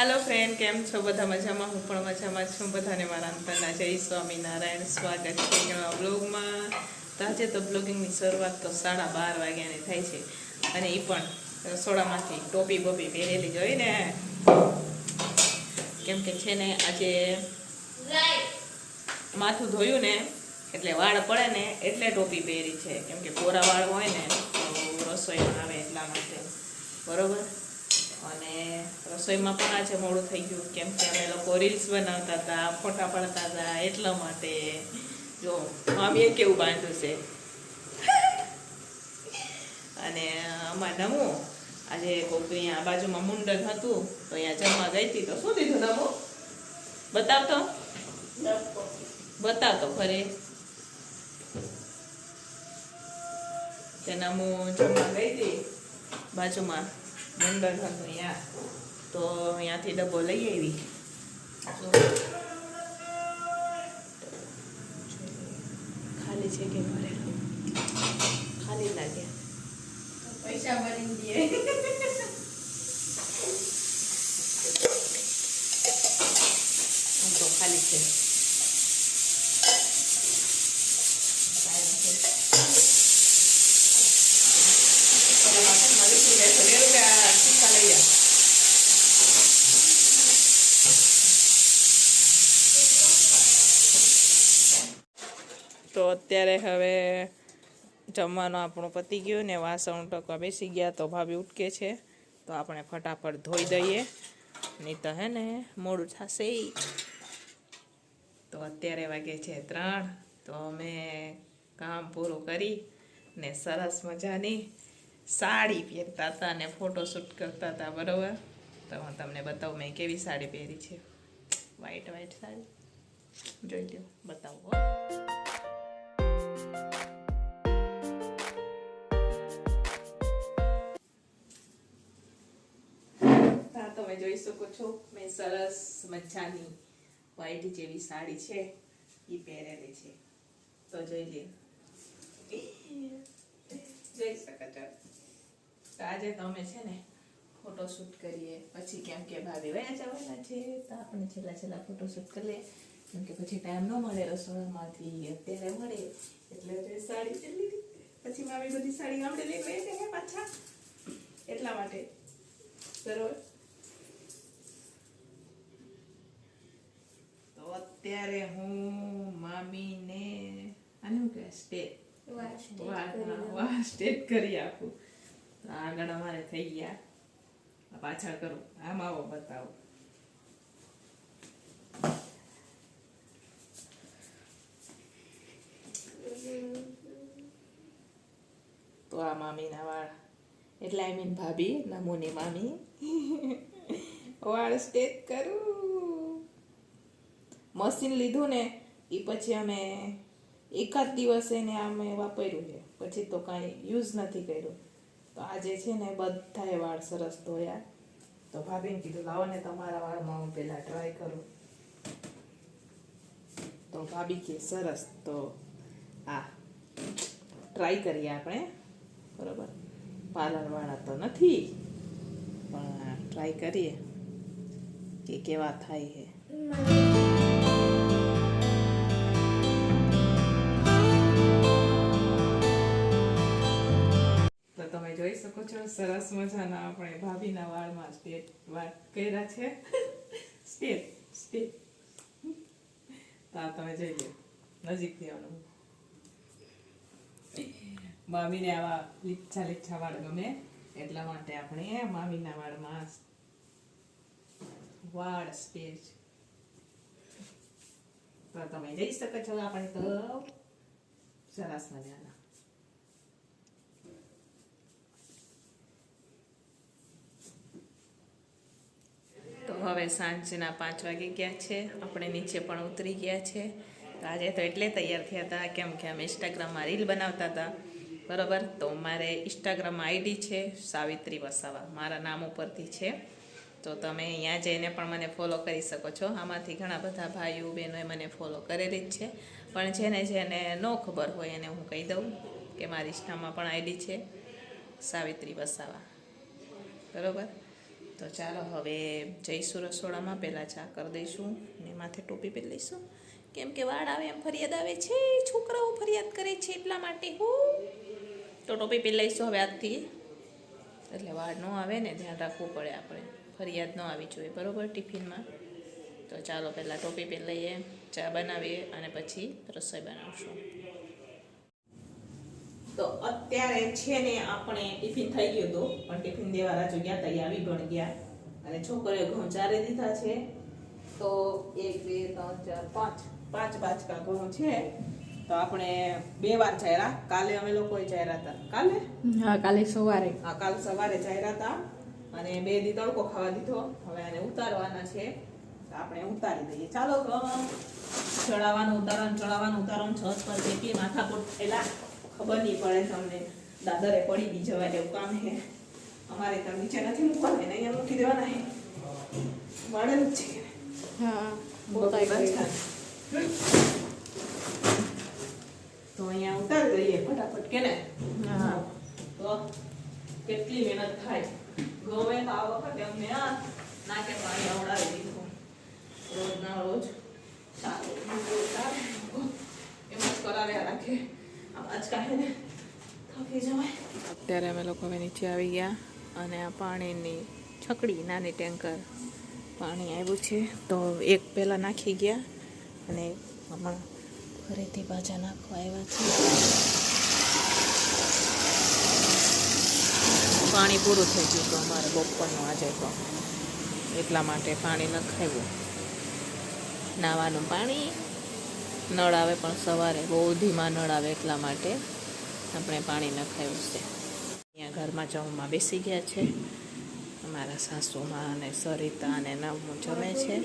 હાલો friend કેમ છો? બધા મજામાં? હું પણ મજામાં છું. બધાને મારા અંતરના જય સ્વામિનારાયણ. સ્વાગત છે નવા બ્લોગમાં તો આજે તો બ્લોગિંગની શરૂઆત તો સાડા બાર વાગ્યાની થાય છે. અને એ પણ રસોડામાંથી ટોપી બોપી પહેરેલી જોઈ ને. કેમ કે છે ને, આજે માથું ધોયું ને, એટલે વાળ પડે ને, એટલે ટોપી પહેરી છે. કેમ કે કોરા વાળ હોય ને, તો રસોઈમાં આવે એટલા માટે. બરોબર? અને રસોઈમાં પણ આજે મોડું થઈ ગયું. કેમ કે અમે લોકો રીલ્સ બનાવતા હતા, ફોટા પાડતા હતા, એટલા માટે. જો, મામીએ કેવું બાંધ્યું છે? અને આમાં નમું, આજે કોઈક અહીંયા બાજુમાં મુંડન હતું, તો અહીંયા જમવા ગઈ હતી. તો શું દીધું નમો? બતાવતો? બતાવતો ફરે તેના હું જમવા ગઈ હતી બાજુમાં. મુંડન હતું તો અહીંયાથી ડબ્બો લઈ આવી. ખાલી છે કે ભરેલો. ખાલી લાગે પૈસા ભરી દે આમ તો ખાલી છે કાંઈ નથી. પેલા માટે મારી શું કહેશો? લે રૂપિયા શીખા લઈ જા. તો અત્યારે હવે જમવાનું આપણું પતી ગયું ને વાસણ ટકવા બેસી ગયા તો ભાભી ઉટકે છે. તો આપણે ફટાફટ ધોઈ દઈએ. નહીં તો હે ને મોડું થશે. તો અત્યારે વાગે છે ત્રણ. તો અમે કામ પૂરું કરી ને સરસ મજાની સાડી પહેરતા હતા ને ફોટોશૂટ કરતા હતા, બરોબર? તો હું તમને બતાવું, મેં કેવી સાડી પહેરી છે. White white sari. જોઈ લો બતાવો તમે જોઈ શકો છો, મેં સરસ મજાની વ્હાઈટ જેવી સાડી છે એ પહેરેલી છે. તો જોઈ લે. જોઈ શકો છો. તો આજે તો અમે છે ને ફોટોશૂટ કરીએ. પછી કેમ કે ભાભી વયા જવાના છે, તો આપણે છેલ્લા છેલ્લા ફોટોશૂટ કરીએ કેમ કે પછી ટાઈમ ન મળે રસોડામાંથી, અત્યારે મળે. એટલે તે સાડી લીધી. પછી ભાભી બધી સાડી ગામડે લઈ ગઈ છે પાછા એટલા માટે બરોબર તો અત્યારે હું મામીને આને આનું કહેવાય સ્ટેટ વાહ સ્ટેટ કરી આપું. આગળ અમારે થઈ ગયા. આ પાછળ કરું. આમ આવો બતાવો તો આ મામીના વાળ. એટલે આઈ મીન ભાભી, નમૂની મામી. વાળ સ્ટેક કરું. મશીન લીધું ને એ પછી અમે એકાદ દિવસ એને અમે વાપર્યું છે. પછી તો કાંઈ યુઝ નથી કર્યું. તો આજે છે ને બધાએ વાળ સરસ ધોયા. તો ભાભીને કીધું, લાવો ને તમારા વાળમાં હું પહેલાં ટ્રાય કરું. તો ભાભી કે, સરસ, તો આ ટ્રાય કરીએ આપણે. બરોબર? પાર્લરવાળા તો નથી. પણ ટ્રાય કરીએ. કે કેવા થાય છે તો તમે જોઈ શકો છો, સરસ મજાના આપણે ભાભીના વાળમાં સ્ટેટ વાળ કર્યા છે. સ્ટેટ સ્ટેટ તો આ તમે જોઈ લો નજીકથી આવવાનું. મામીને આવા લીચ્છા લીચ્છા વાળ ગમે એટલા માટે આપણે મામીના વાળમાં વાળ સ્ટેજ તો તમે જઈ શકો છો આપણે તો. સરસ મજાના. હવે સાંજના પાંચ વાગી ગયા છે. આપણે નીચે પણ ઉતરી ગયા છે. તો આજે તો એટલે તૈયાર થયા હતા, કેમ કે અમે ઇન્સ્ટાગ્રામમાં રીલ બનાવતા હતા. બરોબર? તો મારે ઇન્સ્ટાગ્રામ આઈડી છે, સાવિત્રી વસાવા. મારા નામ ઉપરથી છે. તો તમે અહીંયા જઈને પણ મને ફોલો કરી શકો છો. આમાંથી ઘણા બધા ભાઈઓ, બહેનોએ મને ફોલો કરેલી જ છે. પણ જેને જેને ન ખબર હોય એને હું કહી દઉં કે મારી ઇન્સ્ટામાં પણ આઈડી છે, સાવિત્રી વસાવા. બરાબર? તો ચાલો હવે જઈશું રસોડામાં. પહેલાં ચા કરી દઈશું ને માથે ટોપી પહેરી લઈશું. કેમ કે વાળ આવે એમ ફરિયાદ આવે છે. છોકરાઓ ફરિયાદ કરે છે એટલા માટે. હું! તો ટોપી પહેરી લઈશું હવે આજથી. એટલે વાળ ન આવે ને, ધ્યાન રાખવું પડે આપણે. ફરિયાદ ન આવી જોઈએ, બરોબર? ટિફિનમાં. તો ચાલો પહેલાં ટોપી પહેરી લઈએ, ચા બનાવીએ અને પછી રસોઈ બનાવશું. તો અત્યારે છે ને આપણે ટિફિન થઈ ગયું હતું, પણ ટિફિન દેવા રાજુ ગયા આવી પણ ગયા. અને છોકરીઓ ઘઉં ચારે દીધા છે. તો એક, બે, ત્રણ, ચાર, પાંચ. પાંચ બાચકા ઘઉં છે. તો આપણે બે વાર ચાર્યા કાલે અમે લોકોએ હતા. કાલે? હા કાલે સવારે. હા કાલ સવારે હતા અને બે દી તડકો ખાવા દીધો. હવે આને ઉતારવાના છે. તો આપણે ઉતારી દઈએ. ચાલો ચડાવવાનું ઉતારવાનું ચડાવવાનું ઉતારવાનું છત પર જેટલી માથાકૂટ થયેલા ખબર નહીં પડે તમને. દાદરે પડી બી જવાય એવું કામ છે. અમારે ત્યાં નીચે નથી મૂકવાના. એને અહીંયા મૂકી દેવાના છે. વાળેલું જ છે. હા બાંધકામ. તો અહીંયા ઉતારી દઈએ ફટાફટ કે ને? હા. તો કેટલી મહેનત થાય. ગમે તો આ વખતે અમને આ નાકે પાણી આવડાવી દીધું. રોજના રોજ સારું એમ જ કરાવ્યા રાખે. આજકા હે ને થકી જવાય. અત્યારે અમે લોકો હવે નીચે આવી ગયા અને આ પાણીની છકડી નાની ટેન્કર પાણી આવ્યું છે. તો એક પહેલાં નાખી ગયા અને હમણાં ફરીથી પાછા નાખવા આવ્યા છે. પાણી પૂરું થઈ ગયું હતું અમારે બપોરનું આજે તો એટલા માટે પાણી નખાવ્યું નાવાનું પાણી, નળ આવે પણ સવારે બહુ ધીમા નળ આવે એટલા માટે આપણે પાણી નખાવ્યું છે. અહીંયા ઘરમાં જમવા બેસી ગયા છે. અમારા સાસુમાં અને સરિતા અને નવમું જમે છે.